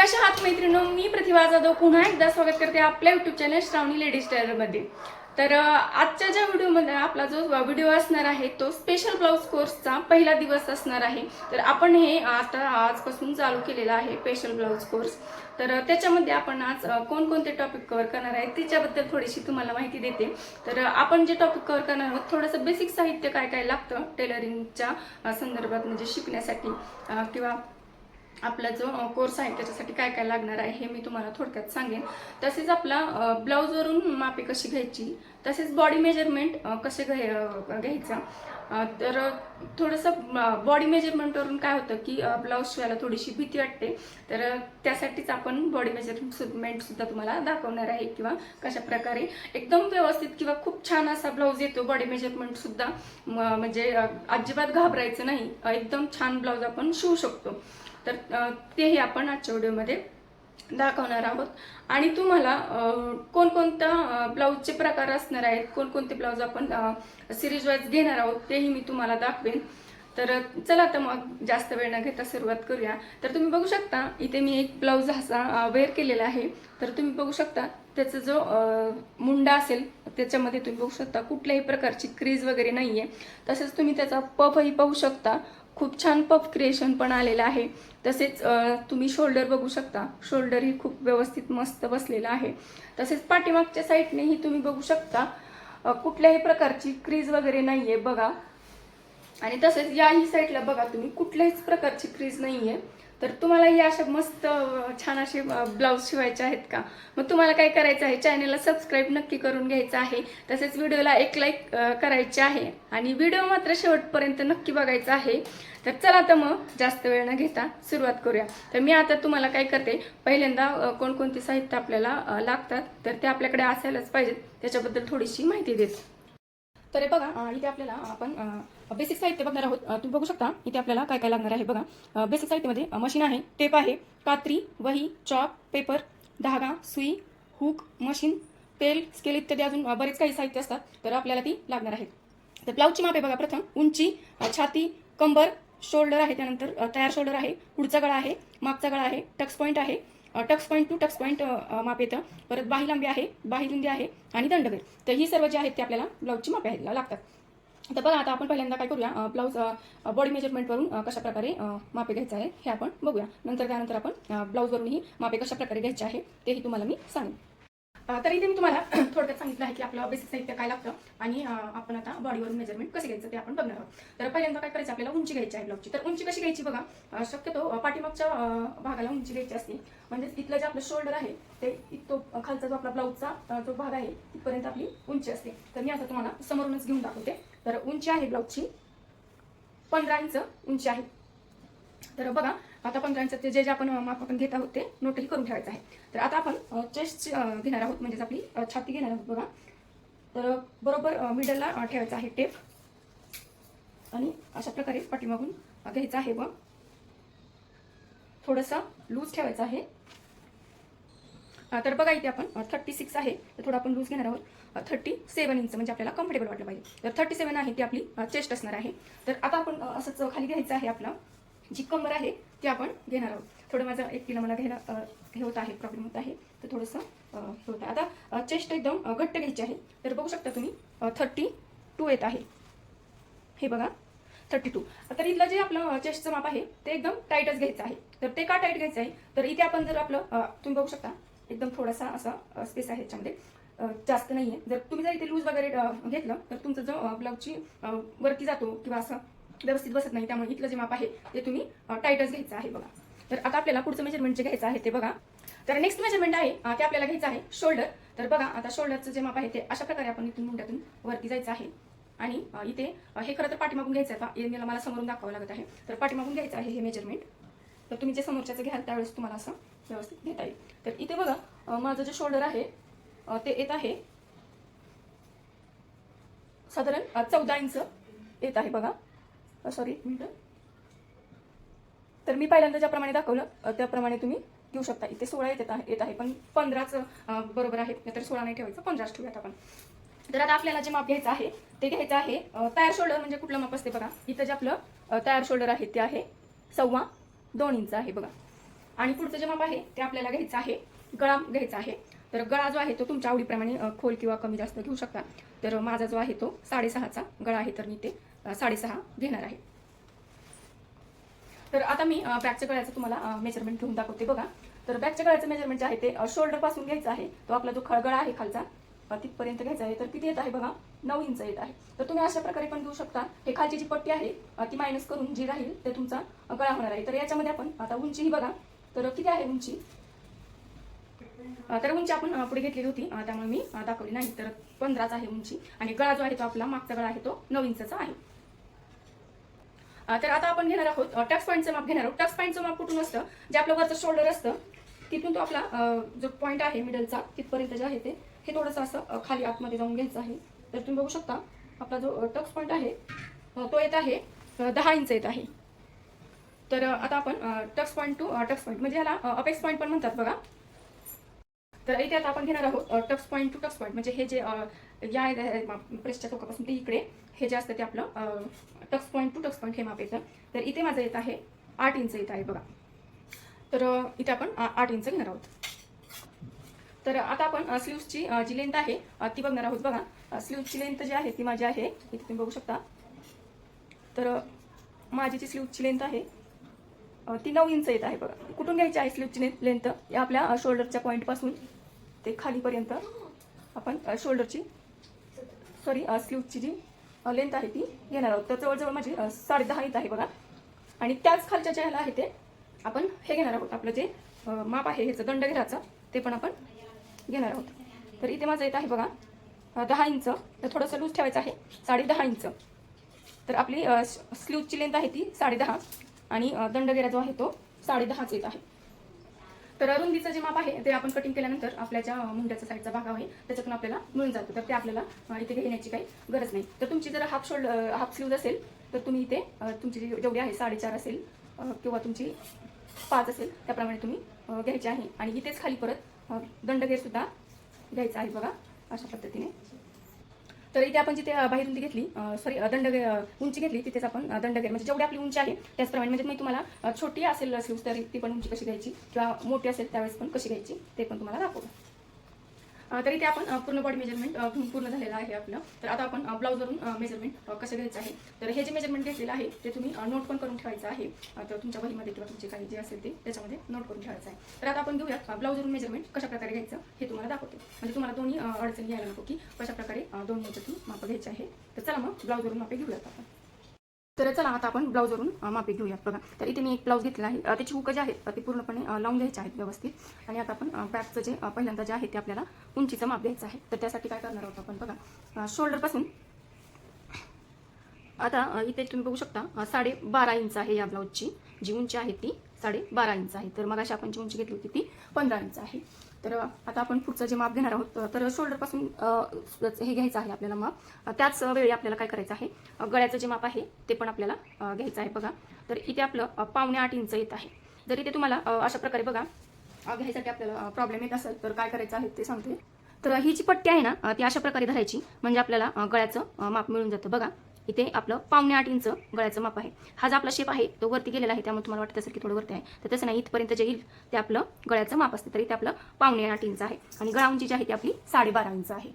कशा आहात मैत्रिणी? मी प्रतिभा जाधव. पुन्हा एकदा स्वागत करते आपल्या युट्यूब चॅनल श्रावणी लेडीज टेलरमध्ये तर आजच्या ज्या व्हिडिओमध्ये आपला जो व्हिडिओ असणार आहे तो स्पेशल ब्लाऊज कोर्सचा पहिला दिवस असणार आहे. तर आपण हे आता आजपासून चालू केलेला आहे स्पेशल ब्लाऊज कोर्स तर त्याच्यामध्ये आपण आज कोणकोणते टॉपिक कव्हर करणार आहे त्याच्याबद्दल थोडीशी तुम्हाला माहिती देते. तर आपण जे टॉपिक कव्हर करणार आहोत थोडंसं बेसिक साहित्य काय काय लागतं टेलरिंगच्या संदर्भात म्हणजे शिकण्यासाठी किंवा आपला जो कोर्स आहे त्याच्यासाठी काय काय लागणार आहे हे मी तुम्हाला थोडक्यात सांगेन. तसेच आपला ब्लाऊजवरून मापे कशी घ्यायची तसेच बॉडी मेजरमेंट कसे घ्याय घ्यायचा. तर थोडंसं बॉडी मेजरमेंटवरून काय होतं की ब्लाऊज शिवायला थोडीशी भीती वाटते. तर त्यासाठीच आपण बॉडी मेजरमेंट सुद्धा तुम्हाला दाखवणार आहे किंवा कशा प्रकारे एकदम व्यवस्थित किंवा खूप छान असा ब्लाऊज येतो बॉडी मेजरमेंट सुद्धा. म्हणजे अजिबात घाबरायचं नाही. एकदम छान ब्लाऊज आपण शिवू शकतो. तर तेही आपण आजच्या व्हिडिओमध्ये दाखवणार आहोत. आणि तुम्हाला कोणकोणत्या ब्लाऊजचे प्रकार असणार आहेत कोणकोणते ब्लाऊज आपण सिरीज वाईज घेणार आहोत तेही मी तुम्हाला दाखवेन. तर चला तर मग जास्त वेळ न घेता सुरुवात करूया. तर तुम्ही बघू शकता इथे मी एक ब्लाऊज असा वेअर केलेला आहे. तर तुम्ही बघू शकता त्याचा जो मुंडा असेल त्याच्यामध्ये तुम्ही बघू शकता कुठल्याही प्रकारची क्रीज वगैरे नाही आहे तसेच तुम्ही त्याचा पफही पाहू शकता. खूप छान पफ क्रिएशन पण आलेलं आहे. तसेच तुम्ही शोल्डर बघू शकता. शोल्डर ही खूप व्यवस्थित मस्त बसलेलं आहे. तसेच पाठीमागच्या साईडनेही तुम्ही बघू शकता. कुठल्याही प्रकारची क्रीज वगैरे नाहीये बघा. आणि तसेच याही साईडला बघा तुम्ही कुठल्याहीच प्रकारची क्रीज नाहीये. तर तुम्हाला या अशा मस्त छान असे ब्लाऊज शिवायचे आहेत का? मग तुम्हाला काय करायचं आहे चॅनलला सबस्क्राईब नक्की करून घ्यायचं आहे. तसेच व्हिडिओला एक लाईक करायचे आहे. आणि व्हिडिओ मात्र शेवटपर्यंत नक्की बघायचा आहे. तर चला तर मग जास्त वेळ न घेता सुरुवात करूया. तर मी आता तुम्हाला काय करते पहिल्यांदा कोणकोणते साहित्य आपल्याला लागतात तर ते आपल्याकडे असायलाच पाहिजेत. त्याच्याबद्दल थोडीशी माहिती देते. तर हे बघा इथे आपल्याला आपण बेसिक साहित्य बघणार आहोत. तुम्ही बघू शकता इथे आपल्याला काय काय लागणार आहे बघा. बेसिक साहित्यामध्ये मशीन आहे टेप आहे कात्री वही चॉक पेपर धागा सुई हुक मशीन तेल स्केल इत्यादी अजून बरेच काही साहित्य असतात. तर आपल्याला ती लागणार आहेत. तर ब्लाऊजची माप आहे बघा प्रथम. उंची छाती कंबर शोल्डर आहे त्यानंतर तयार शोल्डर आहे पुढचा गळा आहे मागचा गळा आहे टक्स पॉईंट आहे tucks point to tucks point माप येतं. परत बाही लांबी आहे बाही रुंदी आहे आणि दंडवेर तर ही सर्व जे आहेत ते आपल्याला ब्लाऊजची मापे आहेत लागतात. तर बघा आता आपण पहिल्यांदा काय करूया? ब्लाऊज बॉडी मेजरमेंटवरून कशाप्रकारे कशा प्रकारे मापे घ्यायचं आहे हे आपण बघूया. नंतर त्यानंतर आपण ब्लाऊजवरूनही मापे कशाप्रकारे घ्यायचे आहे तेही तुम्हाला मी सांगेन. तर इथे मी तुम्हाला थोडक्यात सांगितलं आहे की आपलं बेसिक साहित्य काय लागतं आणि आपण आता बॉडीवरून मेजरमेंट कसं घ्यायचं ते आपण बघणार आहोत. तर पहिल्यांदा काय करायचं आपल्याला उंची घ्यायची आहे ब्लाऊजची तर उंची कशी घ्यायची बघा शक्यतो पाठीमागच्या भागाला उंची घ्यायची असते. म्हणजे इथलं जे आपलं शोल्डर आहे ते तो खालचा जो आपला ब्लाऊजचा जो भाग आहे तिथपर्यंत आपली उंची असते. तर मी आता तुम्हाला समोरूनच घेऊन दाखवते. तर उंची आहे ब्लाऊजची पंधरा इंच उंची आहे. तर बघा आता पंधरा ते जे जे आपण माप आपण घेत आहोत ते नोटही करून ठेवायचं आहे. तर आता आपण चेस्ट घेणार आहोत. म्हणजेच आपली छाती घेणार आहोत बघा. तर बरोबर मिडलला ठेवायचं आहे टेप आणि अशा प्रकारे पाठीमागून घ्यायचं आहे व थोडंसं लूज ठेवायचं आहे. तर बघा इथे आपण थर्टी सिक्स आहे. तर थोडं आपण लूज घेणार आहोत. थर्टी सेवन इंच म्हणजे आपल्याला कम्फर्टेबल वाटलं पाहिजे. तर थर्टी सेवन आहे ती आपली चेस्ट असणार आहे. तर आता आपण असंच खाली घ्यायचं आहे आपलं. जी कंबर आहे ती आपण घेणार आहोत. थोडं माझं एकटीला मला घ्यायला हे होत आहे प्रॉब्लेम होत आहे. तर थोडंसं हे होतं आहे. आता चेस्ट एकदम घट्ट घ्यायची आहे. तर बघू शकता तुम्ही थर्टी टू येत आहे. हे बघा थर्टी टू तर इथलं जे आपलं चेस्टचं माप आहे ते एकदम टाईटच घ्यायचं आहे. तर ते का टाईट घ्यायचं आहे? तर इथे आपण जर आपलं तुम्ही बघू शकता एकदम थोडासा असा स्पेस आहे याच्यामध्ये जास्त नाही आहे जर तुम्ही जर इथे लूज वगैरे घेतलं तर तुमचं जो ब्लाऊजची वरती जातो किंवा असं व्यवस्थित बसत नाही त्यामुळे इथलं जे माप आहे ते तुम्ही टाईटच घ्यायचं आहे बघा. तर आता आपल्याला पुढचं मेजरमेंट जे घ्यायचं आहे ते बघा. तर नेक्स्ट मेजरमेंट आहे ते आपल्याला घ्यायचं आहे शोल्डर तर बघा आता शोल्डरचं जे माप आहे ते अशा प्रकारे आपण इथून मुंड्यातून वरती जायचं आहे. आणि इथे हे खरं तर पाठीमागून घ्यायचं आहे. मला मला समोरून दाखवावं लागत आहे. तर पाठीमागून घ्यायचं आहे हे मेजरमेंट तर तुम्ही जे समोरच्याचं घ्याल त्यावेळेस तुम्हाला असं व्यवस्थित घेता येईल. तर इथे बघा माझं जे शोल्डर आहे ते येत आहे. साधारण चौदा इंच येत आहे बघा. सॉरी एक तर मी पहिल्यांदा ज्याप्रमाणे दाखवलं त्याप्रमाणे तुम्ही घेऊ शकता. इथे सोळा येत आहे येत आहे पण पंधराच बरोबर आहे. तर सोळा नाही ठेवायचं पंधराच ठेवूयात आपण. तर आता आपल्याला जे माप घ्यायचं आहे ते घ्यायचं आहे तयार शोल्डर म्हणजे कुठलं माप असते बघा. इथं जे आपलं तयार शोल्डर आहे ते आहे सव्वा दोन इंच आहे बघा. आणि पुढचं जे माप आहे ते आपल्याला घ्यायचं आहे गळा घ्यायचा आहे. तर गळा जो आहे तो तुमच्या आवडीप्रमाणे खोल किंवा कमी जास्त घेऊ शकता. तर माझा जो आहे तो साडेसहाचा गळा आहे तर मी ते साडेसहा घेणार आहे. तर आता मी बॅकच्या गळ्याचं तुम्हाला मेजरमेंट घेऊन दाखवते बघा. तर बॅकच्या गळ्याचं मेजरमेंट जे आहे ते शोल्डरपासून घ्यायचं आहे. तो आपला जो खळगळा आहे खालचा तिथपर्यंत घ्यायचा आहे. तर किती येत आहे बघा? नऊ इंच येत आहे. तर तुम्ही अशा प्रकारे पण घेऊ शकता. हे खालची जी पट्टी आहे ती मायनस करून जी राहील ते तुमचा गळा होणार आहे. तर याच्यामध्ये आपण आता उंची ही बघा. तर किती आहे उंची? तर उंची आपण पुढे घेतलेली होती. त्यामुळे मी दाखवली नाही. तर पंधराच आहे उंची. आणि गळा जो आहे तो आपला मागचा गळा आहे तो नऊ इंचाचा आहे. तर आता आपण घेणार आहोत टक्स पॉईंटचं माप घेणार आहोत. टक्स पॉईंटचं माप कुठून असतं? जे आपलं वरचं शोल्डर असतं तिथून तो आपला जो पॉईंट आहे मिडलचा तिथपर्यंत जे आहे ते हे थोडंसं असं खाली आतमध्ये जाऊन घ्यायचं आहे. तर तुम्ही बघू शकता आपला जो टक्स पॉईंट आहे तो येत आहे दहा इंच येत आहे. तर आता आपण tucks point to tucks point म्हणजे ह्याला अपेक्स पॉईंट पण म्हणतात बघा. तर इथे आता आपण घेणार आहोत tucks point to tucks point म्हणजे हे जे या प्रेसच्या टोकापासून ते इकडे. हे जे असतं ते आपलं tucks point to tucks point हे माप येतं. तर इथे माझं येत आहे आठ इंच येत आहे बघा. तर इथे आपण आठ इंच घेणार आहोत. तर आता आपण स्लीवची जी लेंथ आहे ती बघणार आहोत बघा. स्लीवची लेंथ जी आहे ती माझी आहे. इथे तुम्ही बघू शकता. तर माझी जी स्लीवची लेंथ आहे ती नऊ इंच येत आहे बघा. कुठून घ्यायची आहे स्लीवची लेंथ या आपल्या शोल्डरच्या पॉईंटपासून ते खालीपर्यंत आपण शोल्डरची सॉरी स्लीवची जी लेंथ आहे ती घेणार आहोत. तर जवळजवळ माझी साडे दहा इंच आहे बघा. आणि त्याच खालच्या ज्या ह्याला आहे ते आपण हे घेणार आहोत. आपलं जे माप आहे ह्याचं दंडघेराचं ते पण आपण घेणार आहोत. तर इथे माझं येत आहे बघा दहा इंच. तर थोडंसं लूज ठेवायचं आहे साडे दहा इंच. तर आपली स्लीवची लेंथ आहे ती साडेदहा आणि अ, दंडगेरा जो आहे तो साडेदहाच येत आहे. तर रुंदीचं जे माप आहे ते आपण कटिंग केल्यानंतर आपल्या ज्या मुंड्याचा साईडचा भाग आहे त्याच्यातून आपल्याला मिळून जातं. तर ते आपल्याला इथे घेण्याची काही गरज नाही. तर तुमची जर हाफ शोल्ड हाफ स्लीव्ज असेल तर तुम्ही इथे तुमची जी- जेवढी आहे साडेचार असेल किंवा तुमची पाच असेल त्याप्रमाणे तुम्ही घ्यायची आहे. आणि इथेच खाली परत दंड दंडगेर सुद्धा घ्यायचा आहे बघा अशा पद्धतीने. तर इथे आपण जिथे अ, बाहेर रुंदी घेतली सॉरी दंड उंची घेतली तिथेच आपण दंड दंडगेर म्हणजे जेवढी आपली उंची आहे त्याचप्रमाणे म्हणजे मी तुम्हाला छोटी असेल स्लीव्स तर ती पण उंची कशी घ्यायची किंवा मोठी असेल त्यावेळेस पण कशी घ्यायची ते पण तुम्हाला दाखवलं तरी ते आपण पूर्ण बॉडी मेजरमेंट पूर्ण झालेलं आहे आपलं. तर आता आपण ब्लाऊजवरून मेजरमेंट कसं घ्यायचं आहे? तर हे जे मेजरमेंट घेतलेलं आहे ते तुम्ही नोट पण करून ठेवायचं आहे. तर तुमच्या वहीमध्ये किंवा तुमचे काही जे असेल ते त्याच्यामध्ये नोट करून ठेवायचं आहे. तर आता आपण घेऊया ब्लाऊजवरून मेजरमेंट कशा प्रकारे घ्यायचं हे तुम्हाला दाखवते. म्हणजे तुम्हाला दोन्ही अडचणी यायला नको की कशा प्रकारे दोन्ही याच्यातून माप घ्यायचे आहे. तर चला मग ब्लाऊजवरून मापे घेऊयात आपण. तर चला आता आपण ब्लाऊजवरून मापे घेऊयात बघा तर इथे मी एक ब्लाऊज घेतला आहे. त्याची हुकं जे आहेत ते पूर्णपणे लावून घ्यायचे आहेत व्यवस्थित. आणि आता आपण बॅकचं जे पहिल्यांदा जे आहे ते आपल्याला उंचीचं माप घ्यायचं आहे. तर त्यासाठी काय करणार आहोत आपण? बघा शोल्डरपासून आता इथे तुम्ही बघू शकता साडे बारा इंच आहे या ब्लाऊजची जी उंची आहे ती साडे बारा इंच आहे. तर मग अशी आपण जी उंची घेतली होती ती पंधरा इंच आहे. तर आता आपण पुढचं जे माप घेणार आहोत तर शोल्डरपासून हे घ्यायचं आहे आपल्याला माप. त्याच वेळी आपल्याला काय करायचं आहे? गळ्याचं जे माप आहे ते पण आपल्याला घ्यायचं आहे बघा. तर इथे आपलं पावणे आठ इंच येत आहे. जर इथे तुम्हाला अशा प्रकारे बघा घ्यायसाठी आपल्याला प्रॉब्लेम येत असेल तर काय करायचं आहे ते सांगते. तर ही जी पट्टी आहे ना ती अशा प्रकारे धरायची म्हणजे आपल्याला गळ्याचं माप मिळून जातं बघा. इथे आपलं पावणे आठ इंच गळ्याचं माप आहे. हा जो आपला शेप आहे तो वरती गेलेला आहे. त्यामुळे तुम्हाला वाटत असेल की थोडं वरती आहे. तर तसं नाही इथपर्यंत जे येईल ते आपलं गळ्याचं माप असते. तर इथे आपलं पावणे आठ इंच आहे. आणि गळा उंची जी आहे ती आपली साडेबारा इंच आहे.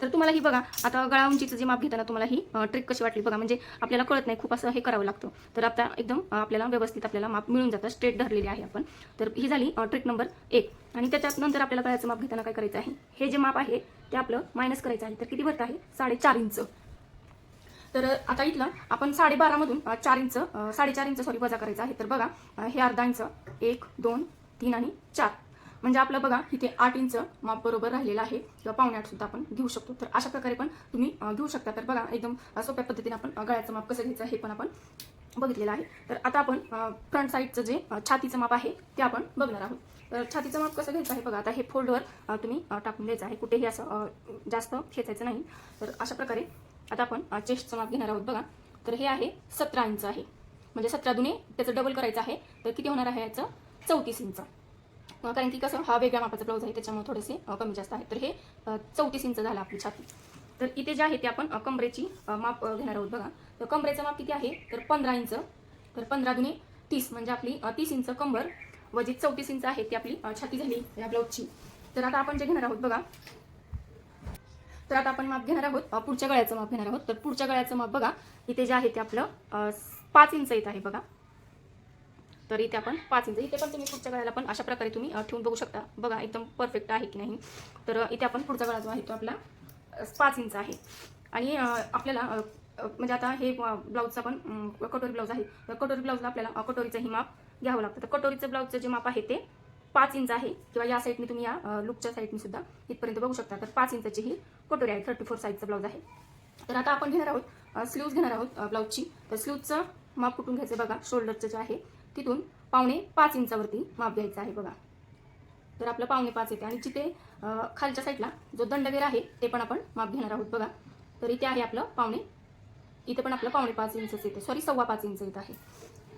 तर तुम्हाला ही बघा आता गळा उंचीचं जे माप घेताना तुम्हाला ही ट्रिक कशी वाटली? बघा म्हणजे आपल्याला कळत नाही खूप असं हे करावं लागतं. तर आता एकदम आपल्याला व्यवस्थित आपल्याला माप मिळून जातं. स्ट्रेट धरलेली आहे आपण. तर ही झाली ट्रिक नंबर एक. आणि त्याच्यात नंतर आपल्याला गळ्याचं माप घेताना काय करायचं आहे? हे जे माप आहे ते आपलं मायनस करायचं आहे. तर किती भरत आहे? साडेचार इंच. तर आता इथलं आपण साडेबारामधून चार इंच साडेचार इंच सॉरी वजा करायचं आहे. तर बघा हे अर्धा इंच एक दोन तीन आणि चार. म्हणजे आपलं बघा इथे आठ इंच माप बरोबर राहिलेलं आहे. किंवा पावणे आठ सुद्धा आपण घेऊ शकतो. तर अशा प्रकारे पण तुम्ही घेऊ शकता. तर बघा एकदम सोप्या पद्धतीने आपण गळ्याचं माप कसं घ्यायचं हे पण आपण बघितलेलं आहे. तर आता आपण फ्रंट साईडचं जे छातीचं माप आहे ते आपण बघणार आहोत. तर छातीचं माप कसं घ्यायचं आहे बघा आता हे फोल्डवर तुम्ही टाकून द्यायचं आहे. कुठेही असं जास्त खेचायचं नाही. तर अशा प्रकारे आता आपण चेस्टचं माप घेणार आहोत बघा. तर हे आहे सतरा इंच आहे. म्हणजे सतरा दुने त्याचं डबल करायचं आहे. तर किती होणार आहे याचं? चौतीस इंच. कारण की कसं हा वेगळ्या मापाचा ब्लाऊज आहे त्याच्यामुळे थोडेसे कमी जास्त आहे. तर हे चौतीस इंच झालं आपली छाती. तर इथे जे आहे ते आपण कमरेची माप घेणार आहोत बघा. तर कमरेचं माप किती आहे? तर पंधरा इंच. तर पंधरा दुने तीस म्हणजे आपली तीस इंच कंबर व जी चौतीस इंच आहे ती आपली छाती झाली या ब्लाऊजची तर आता आपण जे घेणार आहोत बघा तर आता आपण माप घेणार आहोत. पुढच्या गळ्याचं माप घेणार आहोत. तर पुढच्या गळ्याचं माप बघा. इथे जे आहे ते आपलं पाच इंच इथं आहे बघा. तर इथे आपण पाच इंच इथे पण तुम्ही पुढच्या गळ्याला पण अशा प्रकारे तुम्ही ठेवून बघू शकता. बघा एकदम परफेक्ट आहे की नाही. तर इथे आपण पुढचा गळा जो आहे तो आपला पाच इंच आहे. आणि आपल्याला म्हणजे आता हे ब्लाऊजचा पण कटोरी ब्लाऊज आहे. तर कटोरी ब्लाऊजला आपल्याला कटोरीचंही कटोरीचं ही माप घ्यावं लागतं. तर कटोरीचं ब्लाऊजचं जे माप आहे ते पाच इंच आहे. किंवा या साईडने तुम्ही या लुकच्या साईडने सुद्धा इथपर्यंत बघू शकता. तर पाच इंचाची ही कटोरी आहे. थर्टी फोर साईजचा ब्लाऊज आहे. तर आता आपण घेणार आहोत स्लीव्ज घेणार आहोत ब्लाऊजची तर स्लीवचं माप कुठून घ्यायचं बघा. शोल्डरचं जे आहे तिथून पावणे पाच इंचावरती माप घ्यायचं आहे बघा. तर आपलं पावणे पाच येते. आणि जिथे खालच्या साईडला जो दंडगेर आहे ते पण आपण माप घेणार आहोत बघा. तर इथे आहे आपलं पावणे इथे पण आपलं पावणे पाच इंचच येते. सॉरी सव्वा पाच इंच येत आहे.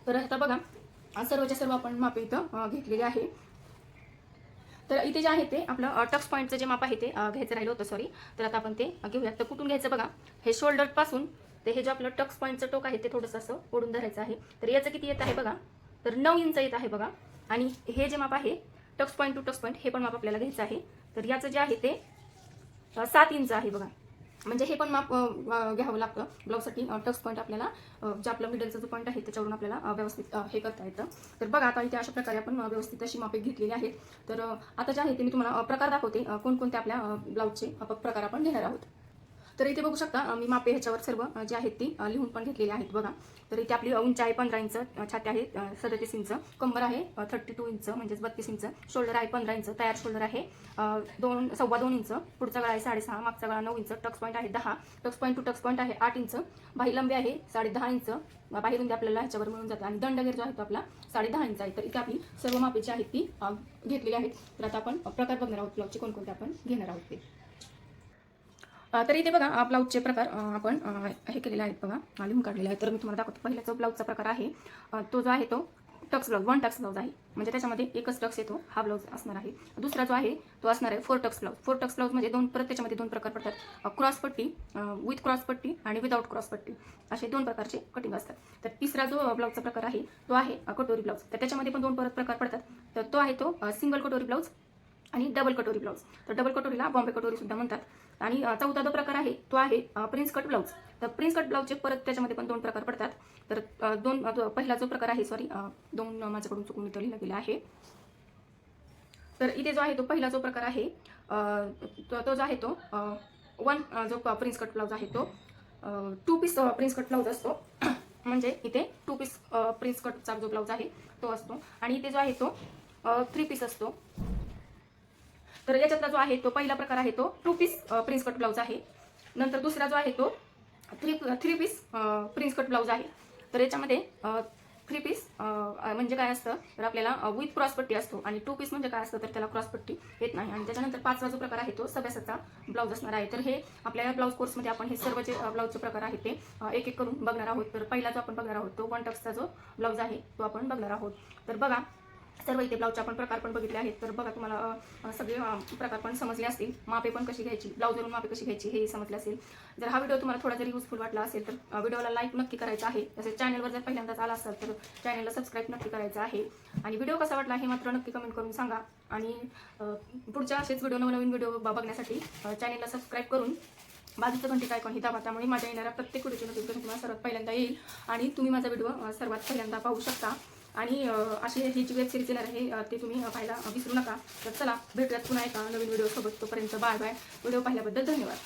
तर आता बघा सर्वच्या सर्व आपण माप इथं घेतलेले घेतलेली आहे. तर इथे जे आहे ते आपलं टक्स पॉईंटचं जे माप आहे ते घ्यायचं राहिलं होतं सॉरी तर आता आपण ते घेऊयात. तर कुठून घ्यायचं बघा हे शोल्डरपासून ते हे जे आपलं टक्स पॉईंटचं टोक आहे ते थोडंसं असं ओढून धरायचं आहे. तर याचं किती येत आहे बघा? तर नऊ इंच येत आहे बघा. आणि हे जे माप आहे tucks point to tucks point हे पण माप आपल्याला घ्यायचं आहे. तर याचं जे आहे ते सात इंच आहे बघा. म्हणजे हे पण माप घ्यावं लागतं. ब्लाऊजसाठी टक्स पॉईंट आपल्याला जे आपलं मिडलचा जो पॉईंट आहे त्याच्यावरून आपल्याला व्यवस्थित हे करता येतं. तर बघा आता इथे अशा प्रकारे आपण व्यवस्थित अशी मापे घेतलेली आहेत. तर आता जे आहे ते मी तुम्हाला प्रकार दाखवते. कोणकोणते आपल्या ब्लाऊजचे प्रकार आपण घेणार आहोत. तर इथे बघू शकता मी मापे ह्याच्यावर सर्व जे आहेत ती लिहून पण घेतलेली आहेत बघा. तर इथे आपली उंची आहे पंधरा इंच छाती आहे सदतीस इंच. कंबर आहे थर्टी टू इंच म्हणजेच बत्तीस इंच. शोल्डर आहे पंधरा इंच तयार शोल्डर आहे दोन सव्वा दोन इंच. पुढचा गळा आहे साडेसहा मागचा गळा नऊ इंच. टक्स पॉईंट आहे दहा. Tucks point to tucks point आहे आठ इंच. बाही लंबी आहे साडे दहा इंच बाहेरून ते आपल्याला ह्याच्यावर मिळून जातं. आणि दंडगेर जो आहे तो आपला साडे दहा इंच आहे. तर इथे आपली सर्व मापे जी आहेत ती घेतलेली आहेत. तर आता आपण प्रकार बघणार आहोत ब्लाऊजचे कोणकोणते आपण घेणार आहोत ते. तर इथे बघा ब्लाऊजचे प्रकार आपण हे केलेले आहेत बघा. लिहून काढलेले आहेत तर मी तुम्हाला दाखवतो. पहिला जो ब्लाऊजचा प्रकार आहे तो जो आहे तो tucks blouse one tucks blouse आहे. म्हणजे त्याच्यामध्ये एकच टक्स येतो हा ब्लाऊज असणार आहे. दुसरा जो आहे तो असणार आहे four tucks blouse four tucks blouse म्हणजे दोन परत त्याच्यामध्ये दोन प्रकार पडतात. क्रॉस पट्टी विथ क्रॉस पट्टी आणि विदाऊट क्रॉस पट्टी. असे दोन प्रकारचे कटिंग असतात. तर तिसरा जो ब्लाऊजचा प्रकार आहे तो आहे अ, कटोरी ब्लाऊज तर त्याच्यामध्ये पण दोन परत प्रकार पडतात. तर तो आहे तो सिंगल कटोरी ब्लाऊज आणि डबल कटोरी ब्लाऊज तर डबल कटोरीला बॉम्बे कटोरी सुद्धा म्हणतात. आणि चौथा जो प्रकार आहे तो आहे प्रिन्स कट ब्लाऊज तर प्रिन्स कट ब्लाऊजचे परत त्याच्यामध्ये पण दोन प्रकार पडतात. तर दोन पहिला जो प्रकार आहे सॉरी दोन माझ्याकडून चुकून इथं लिहिलं गेलं आहे. तर इथे जो आहे तो पहिला जो प्रकार आहे तो तो जो आहे तो वन जो प्रिन्स कट ब्लाऊज आहे तो two piece prince cut blouse असतो. म्हणजे इथे टू पीस प्रिन्स कटचा जो ब्लाऊज आहे तो असतो. आणि इथे जो आहे तो थ्री पीस असतो. तर याच्यातला जो आहे तो पहिला प्रकार आहे तो two piece prince cut blouse आहे. नंतर दुसरा जो आहे तो three three piece prince cut blouse आहे. तर याच्यामध्ये थ्री पीस म्हणजे काय असतं? तर आपल्याला विथ क्रॉसपट्टी असतो. आणि टू पीस म्हणजे काय असतं? तर त्याला क्रॉसपट्टी येत नाही. आणि त्याच्यानंतर पाचवा जो प्रकार आहे तो सभ्यासाचा ब्लाऊज असणार आहे. तर हे आपल्या ब्लाऊज कोर्समध्ये आपण हे सर्व जे ब्लाऊजचे प्रकार आहेत ते एक एक करून बघणार आहोत. तर पहिला जो आपण बघणार आहोत तो वन टक्सचा जो ब्लाऊज आहे तो आपण बघणार आहोत. तर बघा सर्व इथे ब्लाऊजचे आपण प्रकार पण बघितले आहेत. तर बघा तुम्हाला सगळे प्रकार पण समजले असतील. मापे पण कशी घ्यायची? ब्लाऊजवरून मापे कशी घ्यायची? हे समजले असेल. जर हा व्हिडिओ तुम्हाला थोडा जरी युजफुल वाटला असेल तर व्हिडिओला लाईक नक्की करायचा आहे. तसेच चॅनलवर जर पहिल्यांदाच आला असाल तर चॅनलला सबस्क्राईब नक्की करायचं आहे. आणि व्हिडिओ कसा वाटला हे मात्र नक्की कमेंट करून सांगा. आणि पुढच्या असेच व्हिडिओ नवनवीन व्हिडिओ बघण्यासाठी चॅनलला सबस्क्राईब करून बाजूचं घंटीचा आयकॉन ही दाबा. त्यामुळे माझ्या येणाऱ्या प्रत्येक व्हिडिओची नोटिफिकेशन तुम्हाला सर्वात पहिल्यांदा येईल. आणि तुम्ही माझा व्हिडिओ सर्वात पहिल्यांदा पाहू शकता. आणि अशी ही जी वेब सिरीज येणार आहे ते तुम्ही पाहायला विसरू नका. तर चला भेटूयात पुन्हा एका नवीन व्हिडिओसोबत तोपर्यंत बाय बाय. व्हिडिओ पाहिल्याबद्दल धन्यवाद.